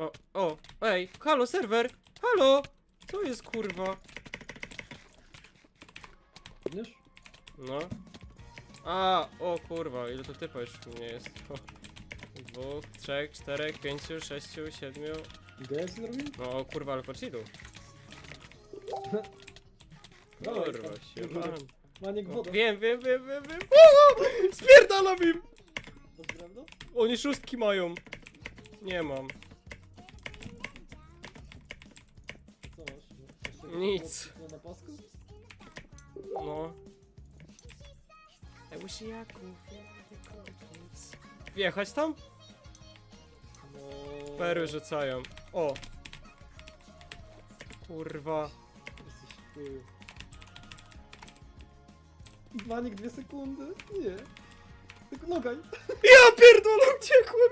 O, o, ej, halo, serwer! Halo! Co jest kurwa? Podniesz? No. A, o kurwa, ile to typa już u mnie jest? O. Dwóch, trzech, czterech, pięciu, sześciu, siedmiu. DS zrobił? No o kurwa, ale patrz ilu. Dawaj, Kurwa, się mam. Maniek woda. Wiem, wiem, wiem, wiem, wiem. O, spierdalam im! To prawda? Oni szóstki mają. Nie mam. Nic. Na, na pasku? No. Wjechać tam? No... Perły rzucają. O! Kurwa. Jesteś chuju. Maniek dwie sekundy? Nie. Tylko nogaj. Ja pierdolę, uciekłem!